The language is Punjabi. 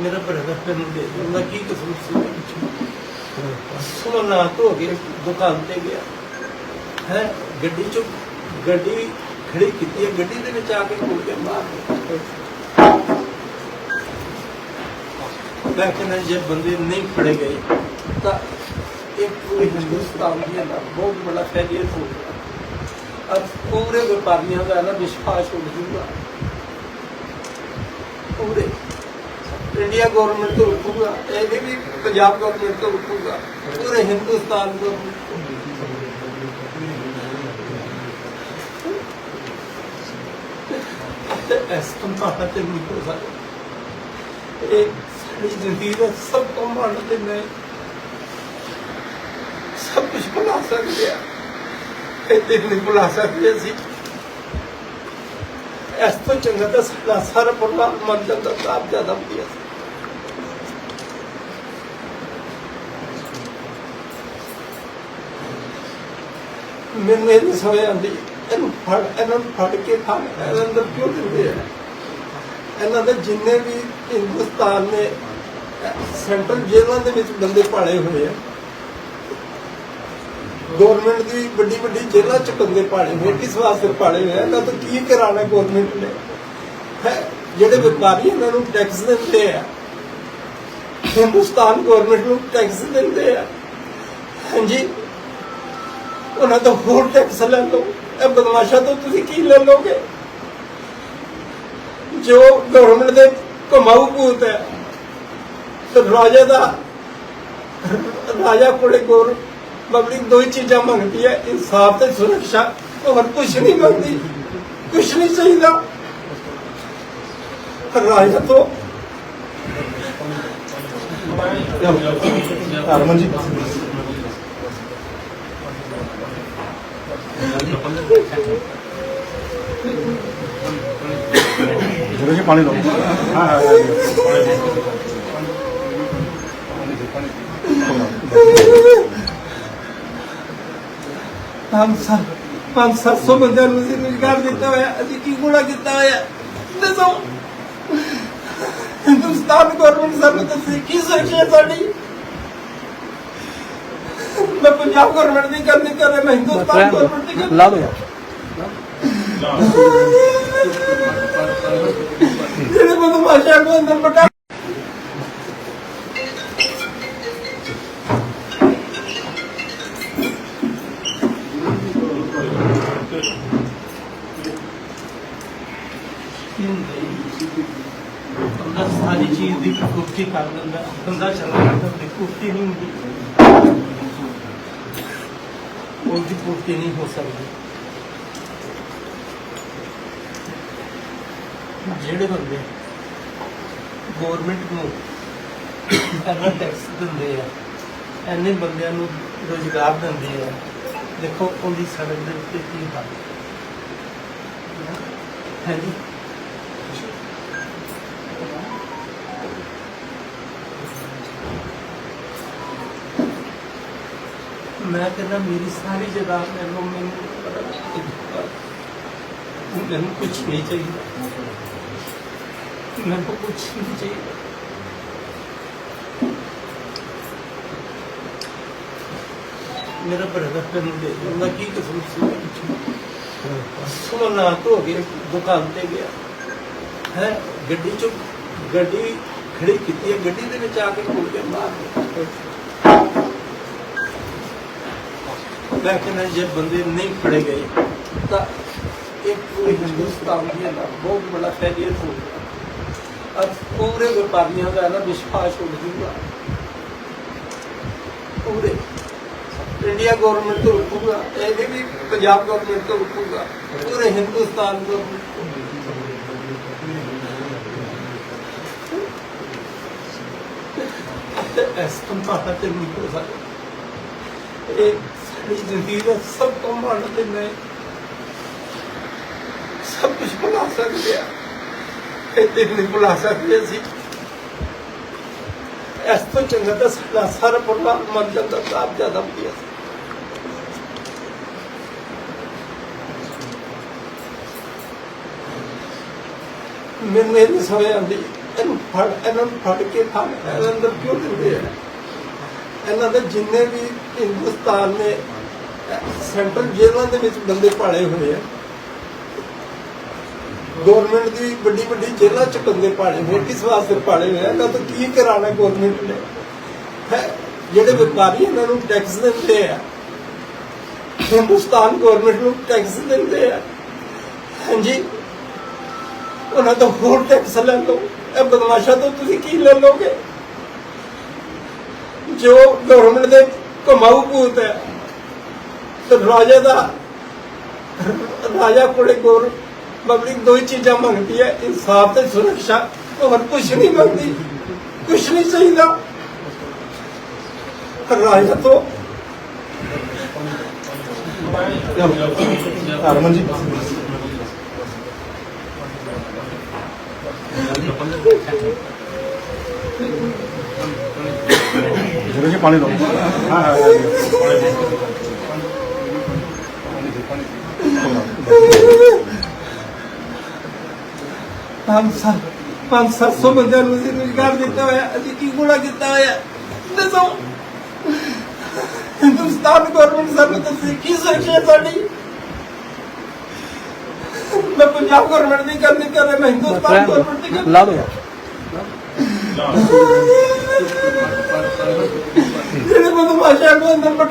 ਮੇਰਾ ਬੜਾ ਤੈਨੂੰ ਦੇ। ਉਹਦਾ ਕੀ ਕਸੂਰ ਸੀ ਸੁਣਨਾ ਤੋਂ ਹੋ ਗਿਆ ਦੁਕਾਨ ਤੇ ਗਿਆ। ਹੈ? ਗੱਡੀ ਚ ਗੱਡੀ ਖੜੀ ਕੀਤੀ ਹੈ। ਗੱਡੀ ਦੇ ਵਿੱਚ ਆ ਕੇ ਕੋਲ ਕੇ ਬਾਹਰ ਲੈਕਿਨ ਜੇ ਬੰਦੇ ਨਹੀਂ ਫੜੇ ਗਏ, ਤਾਂ ਇਹ ਪੂਰੇ ਹਿੰਦੁਸਤਾਨ ਦੀ ਨਾ, ਬਹੁਤ ਬੜਾ ਫੈਲੀਅਰ ਹੋ ਗਿਆ। ਅਬ ਪੂਰੇ ਵਪਾਰੀਆਂ ਦਾ ਨਾ ਵਿਸ਼ਵਾਸ ਉੱਡ ਜੂਗਾ। ਪੂਰੇ। इंडिया गवर्नमेंट तो रुकूगा ये नहीं भी पंजाब गवर्नमेंट तो रुकूगा पूरे हिंदुस्तान को ऐसा माना तो नहीं हो सकता एक सारी जिंदगी का सब को माना तो मैं सब कुछ बुला सकते हैं ਇਹ ਦਿਨ ਨਹੀਂ ਭੁਲਾ ਸਕਦੇ ਅਸੀਂ ਇਸ ਤੋਂ ਚੰਗਾ ਤਾਂ ਸਾਡਾ ਸਾਰਾ ਪਰਿਵਾਰ ਮਰ ਜਾਂਦਾ ਤਾਂ ਆਪ ਜ਼ਿਆਦਾ ਵਧੀਆ ਸੀ ਮੈਨੂੰ ਇਹ ਨਹੀਂ ਸਮਝ ਆਉਂਦੀ, ਇਹਨੂੰ ਫੜ, ਇਹਨਾਂ ਨੂੰ ਫੜ ਕੇ ਖਾ ਇਹਨਾਂ ਅੰਦਰ ਕਿਉਂ ਦਿੰਦੇ ਆ? ਇਹਨਾਂ ਦੇ ਜਿੰਨੇ ਵੀ ਹਿੰਦੁਸਤਾਨ ਨੇ ਸੈਂਟਰਲ ਜੇਲ੍ਹਾਂ ਦੇ ਵਿੱਚ ਬੰਦੇ ਪਾਲੇ ਹੋਏ ਆ। ਗਵਰਨਮੈਂਟ ਦੀ ਵੱਡੀ ਵੱਡੀ ਜੇਲ੍ਹਾਂ ਚ ਬੰਦੇ ਪਾਲੇ ਹੋਏ, ਕਿਸ ਵਾਸਤੇ ਪਾਲੇ ਹੋਏ ਇਹਨਾਂ ਤੋਂ ਕੀ ਕਰਾਣਾ ਗਵਰਨਮੈਂਟ ਨੇ? ਜਿਹੜੇ ਵਪਾਰੀ ਇਹਨਾਂ ਨੂੰ ਟੈਕਸ ਦਿੰਦੇ ਆ। ਹਿੰਦੁਸਤਾਨ ਗਵਰਨਮੈਂਟ ਨੂੰ ਟੈਕਸ ਦਿੰਦੇ ਆ। ਹਾਂਜੀ ਉਹਨਾਂ ਤੋਂ ਹੋਰ ਟੈਕਸ ਲੈ ਲਓ। ਇਹ ਬਦਮਾਸ਼ਾਂ ਤੋਂ ਤੁਸੀਂ ਕੀ ਲੈ ਲਓਗੇ? ਜੋ ਗਵਰਨਮੈਂਟ ਦੇ ਕਮਾਊ ਭੂਤ ਹੈ, ਤੇ ਰਾਜਾ ਦਾ, ਰਾਜਾ ਕੋਲੇ ਗੌਰ ਪਬਲਿਕ ਦੋ ਹੀ ਚੀਜ਼ਾਂ ਮੰਗਦੀ ਹੈ, ਇਨਸਾਫ ਤੇ ਸੁਰੱਖਿਆ ਹੋਰ ਕੁਝ ਨਹੀਂ ਮੰਗਦੀ। ਕੁਝ ਨਹੀਂ ਚਾਹੀਦਾ। ਰਾਜਾ ਤੋਂ ਹਰਮਨ ਜੀ ਥੋੜਾ ਜਿਹਾ ਪਾਣੀ ਲਓ ਹਾਂ ਹਾਂ ਹਮ ਸਭ ਪੰਜ ਸੱਤ ਸੌ ਬੰਦਿਆਂ ਨੂੰ ਅਸੀਂ ਰੁਜ਼ਗਾਰ ਦਿੱਤਾ ਹੋਇਆ ਅਸੀਂ ਕੀ ਗੁਣਾ ਕੀਤਾ ਹੋਇਆ ਦੱਸੋ ਹਿੰਦੁਸਤਾਨ ਗਵਰਨਮੈਂਟ ਸਾਨੂੰ ਦੱਸੇ ਕੀ ਸੋਚਿਆ ਸਾਡੀ ਮੈਂ ਪੰਜਾਬ ਗਵਰਨਮੈਂਟ ਦੀ ਗੱਲ ਨਹੀਂ ਕਰ ਰਿਹਾ ਮੈਂ ਹਿੰਦੁਸਤਾਨ ਗਵਰਨਮੈਂਟ ਦੀ ਗੱਲ ਲਾ ਦੋ। ਜਿਹੜੇ ਬਦਮਾਸ਼ਾਂ ਨੂੰ ਅੰਦਰ ਬਟਾ ਬੰਦਾ ਸਾਰੀ ਚੀਜ਼ ਦੀ ਕੁਫਤੀ ਕਰ ਲੈਂਦਾ ਬੰਦਾ ਚਲਾ ਜਾਂਦਾ ਤੇ ਕੁਫਤੀ ਨਹੀਂ ਹੁੰਦੀ। ਉਹਦੀ ਪੂਰਤੀ ਨਹੀਂ ਹੋ ਸਕਦੀ। ਜਿਹੜੇ ਬੰਦੇ ਗਵਰਨਮੈਂਟ ਨੂੰ ਇੰਨਾ ਟੈਕਸ ਦਿੰਦੇ ਆ, ਐਨੇ ਬੰਦਿਆਂ ਨੂੰ ਰੋਜ਼ਗਾਰ ਦਿੰਦੇ ਆ, ਦੇਖੋ ਉਹਦੀ ਸੜਕ ਦੇ ਉੱਤੇ ਕੀ ਹਾਲ। ਹੈ ਜੀ? ਮੈਂ ਕਹਿੰਦਾ ਮੇਰੀ ਸਾਰੀ ਜਗ੍ਹਾ ਮੈਨੂੰ ਮੈਨੂੰ ਮੈਨੂੰ ਕੁਝ ਨਹੀਂ ਚਾਹੀਦਾ। ਮੈਨੂੰ ਕੁਝ ਨਹੀਂ ਚਾਹੀਦਾ। ਮੇਰਾ ਬਰਦਰ ਤੈਨੂੰ ਦੇ ਦਿੰਦਾ ਕੀ ਕਸੂਰ ਸੀ? ਸੁਣੋ ਨਾ, ਧੋ ਕੇ ਦੁਕਾਨ ਤੇ ਗਿਆ। ਹੈ? ਗੱਡੀ ਚ ਗੱਡੀ ਖੜੀ ਕੀਤੀ ਹੈ। ਗੱਡੀ ਦੇ ਵਿੱਚ ਆ ਕੇ ਕੋਲ ਕੇ ਮਾਰ ਦਿੱਤਾ। ਮੈਂ ਕਹਿੰਦਾ ਜੇ ਬੰਦੇ ਨਹੀਂ ਫੜੇ ਗਏ, ਤਾਂ ਇਹ ਪੂਰੇ ਹਿੰਦੁਸਤਾਨ ਦੀ ਨਾ, ਬਹੁਤ ਬੜਾ ਫੈਲੀਅਰ ਹੋ ਗਿਆ। ਅੱਜ ਪੂਰੇ ਵਪਾਰੀਆਂ ਦਾ ਨਾ ਵਿਸ਼ਵਾਸ ਉੱਡ ਜੂਗਾ। ਪੂਰੇ। ਇੰਡੀਆ ਗਵਰਨਮੈਂਟ ਤੋਂ ਉੱਠੂਗਾ, ਇਹ ਵੀ ਪੰਜਾਬ ਗਵਰਨਮੈਂਟ ਤੋਂ ਉੱਠੂਗਾ, ਪੂਰੇ ਹਿੰਦੁਸਤਾਨ ਤੋਂ ਇਸ ਤੋਂ ਬਾਅਦ ਤੇ ਨਹੀਂ ਹੋ ਸਕਦਾ। ਇਹ ਸਾਡੀ ਜ਼ਿੰਦਗੀ ਦਾ ਸਭ ਤੋਂ ਮਾੜਾ ਦਿਨ ਹੈ ਸਭ ਕੁਝ ਭੁਲਾ ਸਕਦੇ ਆ ਇਹ ਦਿਨ ਨਹੀਂ ਭੁਲਾ ਸਕਦੇ ਅਸੀਂ। ਇਸ ਤੋਂ ਚੰਗਾ ਤਾਂ ਸਾਡਾ ਸਾਰਾ ਪਰਿਵਾਰ ਮਰ ਜਾਂਦਾ ਤਾਂ ਆਪ ਜ਼ਿਆਦਾ ਵਧੀਆ ਸੀ ਮੈਨੂੰ ਇਹ ਨਹੀਂ ਸਮਝ ਆਉਂਦੀ, ਇਹਨੂੰ ਫੜ, ਇਹਨਾਂ ਨੂੰ ਫੜ ਕੇ ਫੜ ਇਹਨਾਂ ਅੰਦਰ ਕਿਉਂ ਦਿੰਦੇ ਆ? ਇਹਨਾਂ ਦੇ ਜਿੰਨੇ ਵੀ ਹਿੰਦੁਸਤਾਨ ਨੇ ਸੈਂਟਰਲ ਜੇਲ੍ਹਾਂ ਦੇ ਵਿੱਚ ਬੰਦੇ ਪਾਲੇ ਹੋਏ ਆ। ਗਵਰਨਮੈਂਟ ਦੀ ਵੱਡੀ ਵੱਡੀ ਜੇਲ੍ਹਾਂ ਚ ਬੰਦੇ ਪਾਲੇ ਹੋਏ, ਕਿਸ ਵਾਸਤੇ ਪਾਲੇ ਹੋਏ ਆ? ਤਾਂ ਕੀ ਕਰਾਣਾ ਗਵਰਨਮੈਂਟ ਨੇ? ਜਿਹੜੇ ਵਪਾਰੀ ਇਹਨਾਂ ਨੂੰ ਟੈਕਸ ਦਿੰਦੇ ਆ, ਹਿੰਦੁਸਤਾਨ ਗਵਰਨਮੈਂਟ ਨੂੰ ਟੈਕਸ ਦਿੰਦੇ ਆ। ਹਾਂਜੀ, ਉਹਨਾਂ ਤੋਂ ਹੋਰ ਟੈਕਸ ਲੈ ਲਓ। ਇਹ ਬਦਮਾਸ਼ਾ ਤੋਂ ਤੁਸੀਂ ਕੀ ਲੈ ਲੋਗੇ ਜੋ ਗਵਰਨਮੈਂਟ ਦੇ ਕਮਾਊ ਭੂਤ ਹੈ। ਤੇ ਰਾਜਾ ਦਾ, ਰਾਜਾ ਕੋਲੇ ਗੌਰ ਪਬਲਿਕ ਦੋ ਹੀ ਚੀਜ਼ਾਂ ਮੰਗਦੀ ਹੈ, ਇਨਸਾਫ ਤੇ ਸੁਰੱਖਿਆ। ਹੋਰ ਕੁਝ ਨਹੀਂ ਮੰਗਦੀ। ਕੁਝ ਨਹੀਂ ਚਾਹੀਦਾ। ਰਾਜਾ ਤੋਂ ਹਰਮਨ ਜੀ। ਜਰੂਰ ਜੀ ਪਾਣੀ ਲਓ ਹਾਂ ਹਾਂ ਪੰਜ ਸੱਤ ਪੰਜ ਸੱਤ ਸੌ ਬੰਦਿਆਂ ਨੂੰ ਅਸੀਂ ਰੁਜ਼ਗਾਰ ਦਿੱਤਾ ਹੋਇਆ ਅਸੀਂ ਕੀ ਗੁਣਾ ਕੀਤਾ ਹੋਇਆ ਦੱਸੋ ਹਿੰਦੁਸਤਾਨ ਗਵਰਨਮੈਂਟ ਸਾਨੂੰ ਤੁਸੀਂ ਕੀ ਸੁਰੱਖਿਆ ਸਾਡੀ ਮੈਂ ਪੰਜਾਬ ਗਵਰਨਮੈਂਟ ਦੀ ਗੱਲ ਨਹੀਂ ਕਰ ਰਿਹਾ ਮੈਂ ਹਿੰਦੁਸਤਾਨ ਗਵਰਨਮੈਂਟ ਦੀ ਗੱਲ ਲਾ ਦੋ ਜਿਹੜੇ ਬਦਮਾਸ਼ਾਂ ਨੂੰ ਅੰਦਰ ਬਟਾ